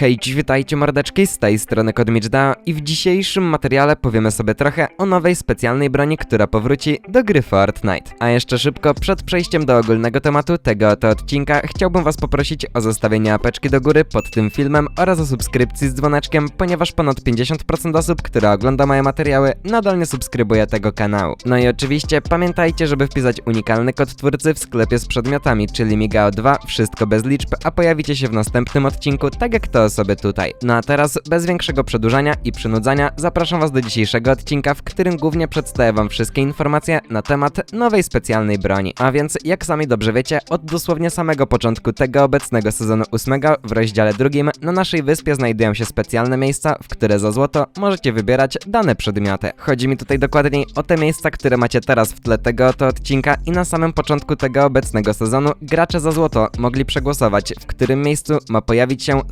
Hej, witajcie mordeczki, z tej strony Kodmicda i w dzisiejszym materiale powiemy sobie trochę o nowej specjalnej broni, która powróci do gry Fortnite. A jeszcze szybko, przed przejściem do ogólnego tematu tego oto odcinka, chciałbym was poprosić o zostawienie apeczki do góry pod tym filmem oraz o subskrypcji z dzwoneczkiem, ponieważ ponad 50% osób, które ogląda moje materiały, nadal nie subskrybuje tego kanału. No i oczywiście pamiętajcie, żeby wpisać unikalny kod twórcy w sklepie z przedmiotami, czyli Migao2, wszystko bez liczb, a pojawicie się w następnym odcinku, tak jak to sobie tutaj. No a teraz, bez większego przedłużania i przynudzania, zapraszam was do dzisiejszego odcinka, w którym głównie przedstawię wam wszystkie informacje na temat nowej specjalnej broni. A więc, jak sami dobrze wiecie, od dosłownie samego początku tego obecnego sezonu 8 w rozdziale drugim na naszej wyspie znajdują się specjalne miejsca, w które za złoto możecie wybierać dane przedmioty. Chodzi mi tutaj dokładniej o te miejsca, które macie teraz w tle tego oto odcinka i na samym początku tego obecnego sezonu gracze za złoto mogli przegłosować, w którym miejscu ma pojawić się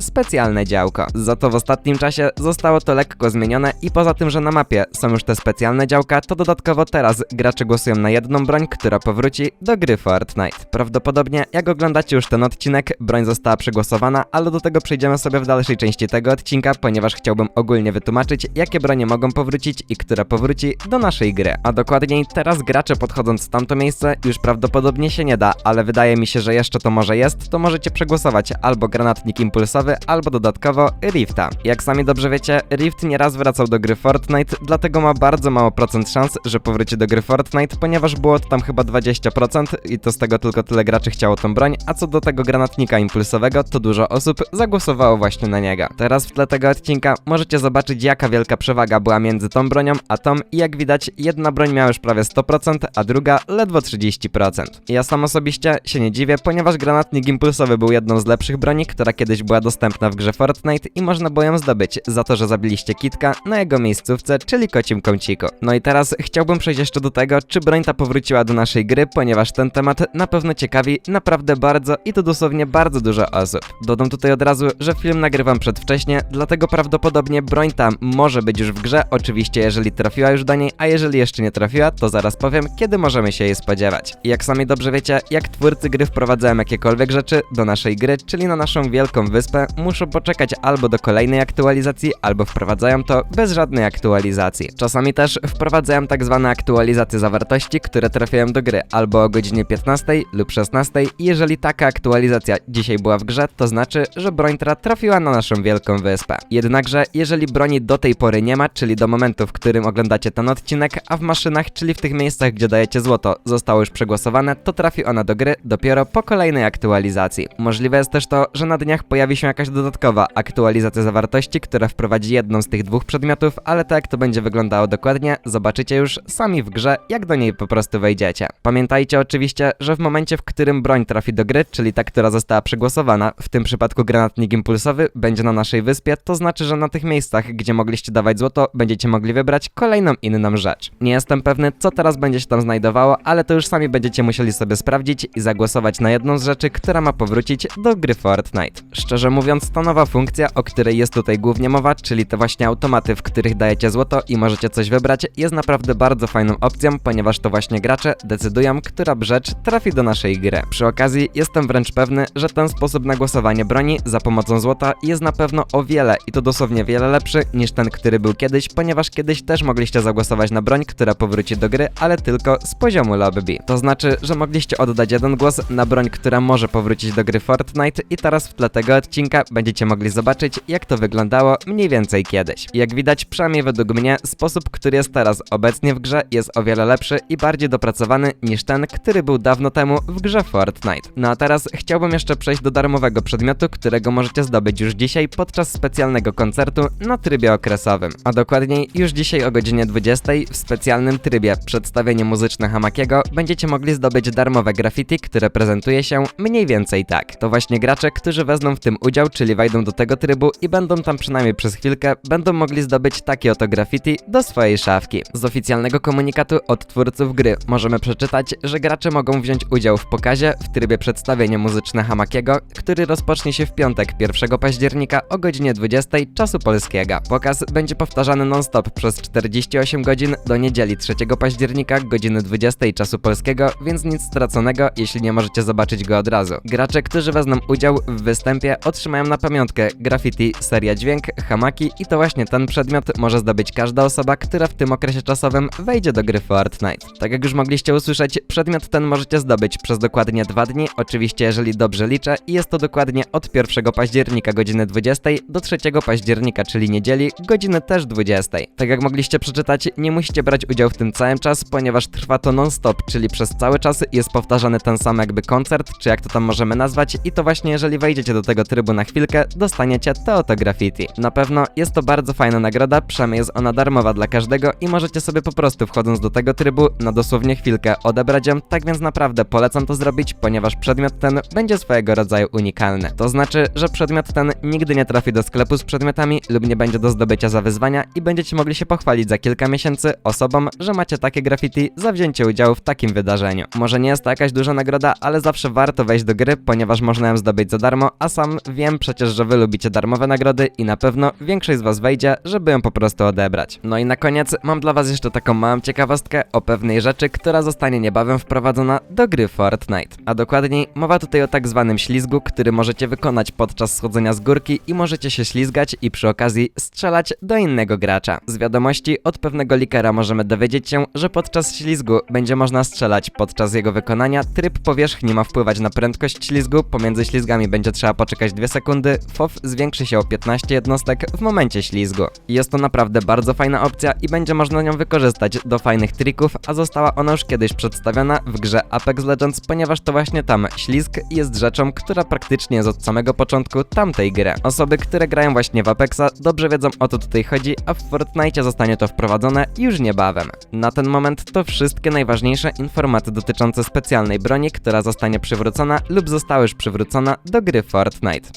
specjalne. Za to w ostatnim czasie zostało to lekko zmienione i poza tym, że na mapie są już te specjalne działka, to dodatkowo teraz gracze głosują na jedną broń, która powróci do gry Fortnite. Prawdopodobnie, jak oglądacie już ten odcinek, broń została przegłosowana, ale do tego przejdziemy sobie w dalszej części tego odcinka, ponieważ chciałbym ogólnie wytłumaczyć, jakie bronie mogą powrócić i która powróci do naszej gry. A dokładniej, teraz gracze podchodząc w tamto miejsce już prawdopodobnie się nie da, ale wydaje mi się, że jeszcze to może jest, to możecie przegłosować albo granatnik impulsowy, albo dodatkowo Rifta. Jak sami dobrze wiecie, Rift nieraz wracał do gry Fortnite, dlatego ma bardzo mało procent szans, że powróci do gry Fortnite, ponieważ było to tam chyba 20% i to z tego tylko tyle graczy chciało tą broń, a co do tego granatnika impulsowego, to dużo osób zagłosowało właśnie na niego. Teraz w tle tego odcinka możecie zobaczyć jaka wielka przewaga była między tą bronią a tą i jak widać jedna broń miała już prawie 100%, a druga ledwo 30%. Ja sam osobiście się nie dziwię, ponieważ granatnik impulsowy był jedną z lepszych broni, która kiedyś była dostępna w grze Fortnite i można było ją zdobyć za to, że zabiliście Kitka na jego miejscówce, czyli kocim kąciku. No i teraz chciałbym przejść jeszcze do tego, czy broń ta powróciła do naszej gry, ponieważ ten temat na pewno ciekawi naprawdę bardzo i to dosłownie bardzo dużo osób. Dodam tutaj od razu, że film nagrywam przedwcześnie, dlatego prawdopodobnie broń ta może być już w grze, oczywiście jeżeli trafiła już do niej, a jeżeli jeszcze nie trafiła, to zaraz powiem, kiedy możemy się jej spodziewać. I jak sami dobrze wiecie, jak twórcy gry wprowadzają jakiekolwiek rzeczy do naszej gry, czyli na naszą wielką wyspę, muszą poczekać albo do kolejnej aktualizacji, albo wprowadzają to bez żadnej aktualizacji. Czasami też wprowadzają tak zwane aktualizacje zawartości, które trafiają do gry albo o godzinie 15 lub 16 i jeżeli taka aktualizacja dzisiaj była w grze, to znaczy, że broń trafiła na naszą wielką wyspę. Jednakże, jeżeli broni do tej pory nie ma, czyli do momentu, w którym oglądacie ten odcinek, a w maszynach, czyli w tych miejscach, gdzie dajecie złoto, zostało już przegłosowane, to trafi ona do gry dopiero po kolejnej aktualizacji. Możliwe jest też to, że na dniach pojawi się jakaś dodatkowa aktualizacja zawartości, która wprowadzi jedną z tych dwóch przedmiotów, ale tak to będzie wyglądało dokładnie, zobaczycie już sami w grze, jak do niej po prostu wejdziecie. Pamiętajcie oczywiście, że w momencie, w którym broń trafi do gry, czyli ta, która została przegłosowana, w tym przypadku granatnik impulsowy, będzie na naszej wyspie, to znaczy, że na tych miejscach, gdzie mogliście dawać złoto, będziecie mogli wybrać kolejną inną rzecz. Nie jestem pewny, co teraz będzie się tam znajdowało, ale to już sami będziecie musieli sobie sprawdzić i zagłosować na jedną z rzeczy, która ma powrócić do gry Fortnite. Szczerze mówiąc, ta nowa funkcja, o której jest tutaj głównie mowa, czyli te właśnie automaty, w których dajecie złoto i możecie coś wybrać, jest naprawdę bardzo fajną opcją, ponieważ to właśnie gracze decydują, która rzecz trafi do naszej gry. Przy okazji jestem wręcz pewny, że ten sposób na głosowanie broni za pomocą złota jest na pewno o wiele i to dosłownie wiele lepszy niż ten, który był kiedyś, ponieważ kiedyś też mogliście zagłosować na broń, która powróci do gry, ale tylko z poziomu lobby. To znaczy, że mogliście oddać jeden głos na broń, która może powrócić do gry Fortnite i teraz w tle tego odcinka będziecie mogli zobaczyć, jak to wyglądało mniej więcej kiedyś. Jak widać, przynajmniej według mnie, sposób, który jest teraz obecnie w grze jest o wiele lepszy i bardziej dopracowany niż ten, który był dawno temu w grze Fortnite. No a teraz chciałbym jeszcze przejść do darmowego przedmiotu, którego możecie zdobyć już dzisiaj podczas specjalnego koncertu na trybie okresowym. A dokładniej już dzisiaj o godzinie 20 w specjalnym trybie przedstawienie muzyczne Hamakiego będziecie mogli zdobyć darmowe graffiti, które prezentuje się mniej więcej tak. To właśnie gracze, którzy wezmą w tym udział, czyli wejdą do tego trybu i będą tam przynajmniej przez chwilkę, będą mogli zdobyć takie oto graffiti do swojej szafki. Z oficjalnego komunikatu od twórców gry możemy przeczytać, że gracze mogą wziąć udział w pokazie w trybie przedstawienia muzyczne Hamakiego, który rozpocznie się w piątek 1 października o godzinie 20 czasu polskiego. Pokaz będzie powtarzany non-stop przez 48 godzin do niedzieli 3 października godziny 20 czasu polskiego, więc nic straconego, jeśli nie możecie zobaczyć go od razu. Gracze, którzy wezmą udział w występie otrzymają na pamiątkę pamiątkę graffiti, seria dźwięk, hamaki i to właśnie ten przedmiot może zdobyć każda osoba, która w tym okresie czasowym wejdzie do gry Fortnite. Tak jak już mogliście usłyszeć, przedmiot ten możecie zdobyć przez dokładnie dwa dni, oczywiście jeżeli dobrze liczę i jest to dokładnie od 1 października godziny 20 do 3 października, czyli niedzieli, godziny też 20. Tak jak mogliście przeczytać, nie musicie brać udziału w tym całym czas, ponieważ trwa to non-stop, czyli przez cały czas jest powtarzany ten sam jakby koncert, czy jak to tam możemy nazwać i to właśnie jeżeli wejdziecie do tego trybu na chwilkę, dostaniecie to oto graffiti. Na pewno jest to bardzo fajna nagroda, przynajmniej jest ona darmowa dla każdego i możecie sobie po prostu wchodząc do tego trybu na dosłownie chwilkę odebrać ją, tak więc naprawdę polecam to zrobić, ponieważ przedmiot ten będzie swojego rodzaju unikalny. To znaczy, że przedmiot ten nigdy nie trafi do sklepu z przedmiotami lub nie będzie do zdobycia za wyzwania i będziecie mogli się pochwalić za kilka miesięcy osobom, że macie takie graffiti za wzięcie udziału w takim wydarzeniu. Może nie jest to jakaś duża nagroda, ale zawsze warto wejść do gry, ponieważ można ją zdobyć za darmo, a sam wiem przecież, że wy lubicie darmowe nagrody i na pewno większość z was wejdzie, żeby ją po prostu odebrać. No i na koniec mam dla was jeszcze taką małą ciekawostkę o pewnej rzeczy, która zostanie niebawem wprowadzona do gry Fortnite. A dokładniej mowa tutaj o tak zwanym ślizgu, który możecie wykonać podczas schodzenia z górki i możecie się ślizgać i przy okazji strzelać do innego gracza. Z wiadomości od pewnego likera możemy dowiedzieć się, że podczas ślizgu będzie można strzelać. Podczas jego wykonania tryb powierzchni ma wpływać na prędkość ślizgu, pomiędzy ślizgami będzie trzeba poczekać 2 sekundy, FOV zwiększy się o 15 jednostek w momencie ślizgu. Jest to naprawdę bardzo fajna opcja i będzie można ją wykorzystać do fajnych trików, a została ona już kiedyś przedstawiona w grze Apex Legends, ponieważ to właśnie tam ślizg jest rzeczą, która praktycznie jest od samego początku tamtej gry. Osoby, które grają właśnie w Apexa dobrze wiedzą o co tutaj chodzi, a w Fortnite zostanie to wprowadzone już niebawem. Na ten moment to wszystkie najważniejsze informacje dotyczące specjalnej broni, która zostanie przywrócona lub została już przywrócona do gry Fortnite.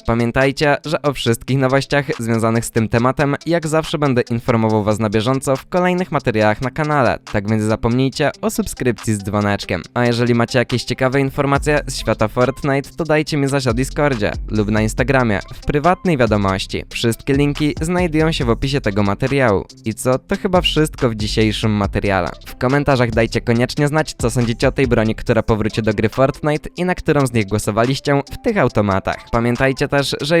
Pamiętajcie, że o wszystkich nowościach związanych z tym tematem jak zawsze będę informował was na bieżąco w kolejnych materiałach na kanale, tak więc zapomnijcie o subskrypcji z dzwoneczkiem. A jeżeli macie jakieś ciekawe informacje z świata Fortnite, to dajcie mi znać o Discordzie lub na Instagramie w prywatnej wiadomości. Wszystkie linki znajdują się w opisie tego materiału. I co, to chyba wszystko w dzisiejszym materiale. W komentarzach dajcie koniecznie znać, co sądzicie o tej broni, która powróci do gry Fortnite i na którą z nich głosowaliście w tych automatach. Pamiętajcie też, że